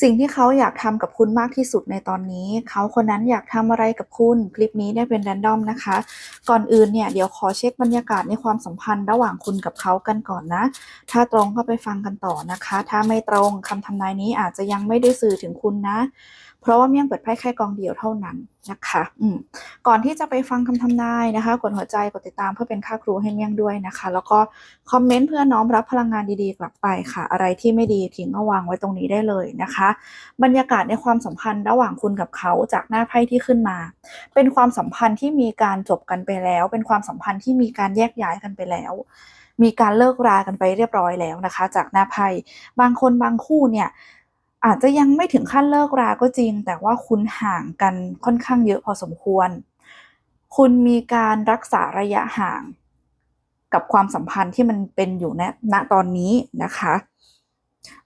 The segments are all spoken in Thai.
สิ่งที่เขาอยากทำกับคุณมากที่สุดในตอนนี้ เขาคนนั้นอยากทำอะไรกับคุณ คลิปนี้เนี่ยเป็นแรนดอมนะคะ ก่อนอื่นเนี่ยเดี๋ยวขอเช็คบรรยากาศในความสัมพันธ์ระหว่างคุณกับเขากันก่อนนะ ถ้าตรงก็ไปฟังกันต่อนะคะ ถ้าไม่ตรงคำทำนายนี้อาจจะยังไม่ได้สื่อถึงคุณนะ ราะว่าเมี่ยงเปิดไพ่แค่กองเดียวเท่านั้นนะคะอืมก่อนที่จะไปฟังคำทำนายนะคะ กดหัวใจ กดติดตามเพื่อเป็นค่าครูให้เมี่ยงด้วยนะคะ แล้วก็คอมเมนต์เพื่อน้อมรับพลังงานดีๆ กลับไปค่ะ อะไรที่ไม่ดีทิ้งก็วางไว้ตรงนี้ได้เลยนะคะ บรรยากาศในความสัมพันธ์ระหว่างคุณกับเขาจากหน้าไพ่ที่ขึ้นมา เป็นความสัมพันธ์ที่มีการจบกันไปแล้ว เป็นความสัมพันธ์ที่มีการแยกย้ายกันไปแล้วมีการเลิกรากันไปเรียบร้อยแล้วนะคะ จากหน้าไพ่บางคนบางคู่เนี่ย อาจจะยังไม่ถึงขั้นเลิกราก็จริง แต่ว่าคุณห่างกันค่อนข้างเยอะพอสมควร คุณมีการรักษาระยะห่าง กับความสัมพันธ์ที่มันเป็นอยู่ณณตอนนี้นะคะ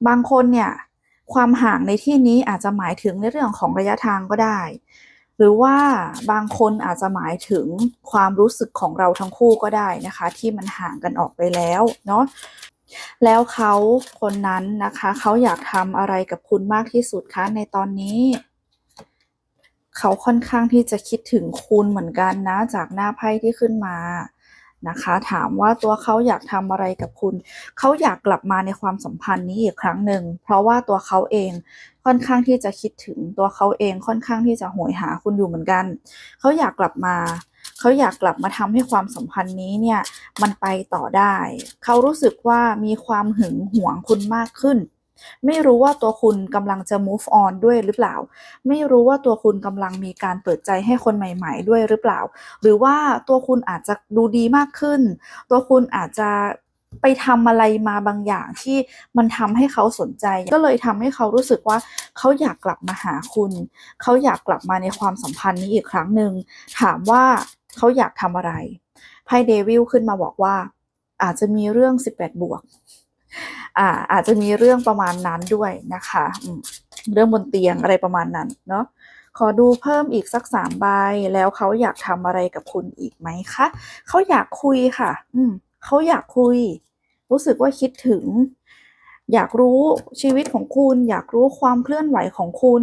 บางคนเนี่ยความห่างในที่นี้อาจจะหมายถึงในเรื่องของระยะทางก็ได้ หรือว่าบางคนอาจจะหมายถึงความรู้สึกของเราทั้งคู่ก็ได้นะคะ ที่มันห่างกันออกไปแล้วเนาะ แล้วเขาคนนั้นนะคะ เขาอยากทำอะไรกับคุณมากที่สุดคะในตอนนี้ เขาค่อนข้างที่จะคิดถึงคุณเหมือนกันนะ จากหน้าไพ่ที่ขึ้นมานะคะ ถามว่าตัวเขาอยากทำอะไรกับคุณ เขาอยากกลับมาในความสัมพันธ์นี้อีกครั้งหนึ่ง เพราะว่าตัวเขาเองค่อนข้างที่จะคิดถึงตัวเขาเองค่อนข้างที่จะโหยหาคุณอยู่เหมือนกัน เขาอยากกลับมา เขาอยากกลับมาทำให้ความสัมพันธ์นี้เนี่ยมันไปต่อได้ เขารู้สึกว่ามีความหึงหวงคุณมากขึ้น ไม่รู้ว่าตัวคุณกำลังจะ move on ด้วยหรือเปล่า ไม่รู้ว่าตัวคุณกำลังมีการเปิดใจให้คนใหม่ ๆ ด้วยหรือเปล่า หรือว่าตัวคุณอาจจะดูดีมากขึ้น ตัวคุณอาจจะไปทำอะไรมาบางอย่างที่มันทำให้เขาสนใจ ก็เลยทำให้เขารู้สึกว่าเขาอยากกลับมาหาคุณ เขาอยากกลับมาในความสัมพันธ์นี้อีกครั้งหนึ่งถามว่า เขาอยากทำอะไรไพ่เดวิลขึ้นมาบอกว่า อาจจะมีเรื่อง 18 บวกอ่าอาจจะมีเรื่องประมาณนั้นด้วยนะคะเรื่องบนเตียงอะไรประมาณนั้นเนาะขอดูเพิ่มอีกสักสามใบแล้วเขาอยากทำอะไรกับคุณอีกไหมคะเขาอยากคุยค่ะ อืมเขาอยากคุย รู้สึกว่าคิดถึง อยากรู้ชีวิตของคุณ อยากรู้ความเคลื่อนไหวของคุณ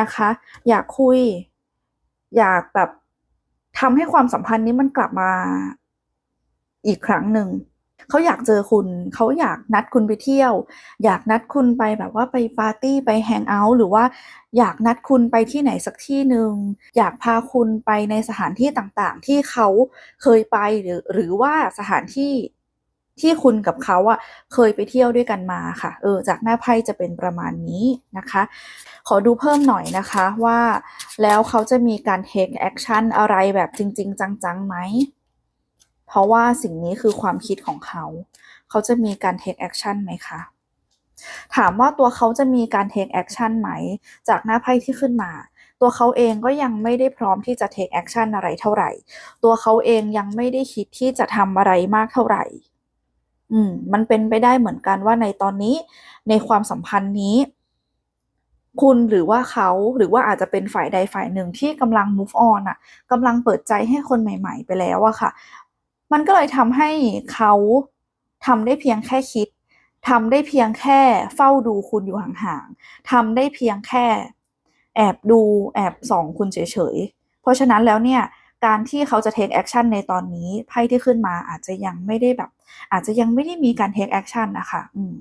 นะคะ อยากคุย อยากแบบ ทำให้ความสัมพันธ์นี้มันกลับมาอีกครั้งหนึ่งเขาอยากเจอคุณ เขาอยากนัดคุณไปเที่ยว อยากนัดคุณไปแบบว่าไปปาร์ตี้ไปแฮงเอาท์หรือว่าอยากนัดคุณไปที่ไหนสักที่หนึ่งอยากพาคุณไปในสถานที่ต่างๆ ที่เขาเคยไปหรือหรือว่าสถานที่ ที่คุณกับเขาอะเคยไปเที่ยวด้วยกันมาค่ะ เออ จากหน้าไพ่จะเป็นประมาณนี้นะคะ ขอดูเพิ่มหน่อยนะคะว่า แล้วเขาจะมีการ take action อะไรแบบจริง ๆ จังๆไหม เพราะว่าสิ่งนี้คือความคิดของเขา เขาจะมีการ take action ไหมคะถามว่าตัวเขาจะมีการ take action ไหม จากหน้าไพ่ที่ขึ้นมา ตัวเขาเองก็ยังไม่ได้พร้อมที่จะ take action อะไรเท่าไหร่ ตัวเขาเองยังไม่ได้คิดที่จะทำอะไรมากเท่าไหร่ อืมมันเป็นไปได้เหมือนกันว่าในตอนนี้ในความสัมพันธ์นี้ คุณหรือว่าเขาหรือว่าอาจจะเป็นฝ่ายใดฝ่ายหนึ่งที่กำลัง move on อะกำลังเปิดใจให้คนใหม่ ๆ ไปแล้วอะค่ะ มันก็เลยทำให้เขาทำได้เพียงแค่คิดทำได้เพียงแค่เฝ้าดูคุณอยู่ห่างๆทำได้เพียงแค่ แอบดูแอบส่องคุณเฉยๆเพราะฉะนั้นแล้วเนี่ย การที่เขาจะ take action ในตอนนี้ไพ่ที่ขึ้นมาอาจจะยังไม่ได้แบบ อาจจะยังไม่ได้มีการ take action นะคะ อืม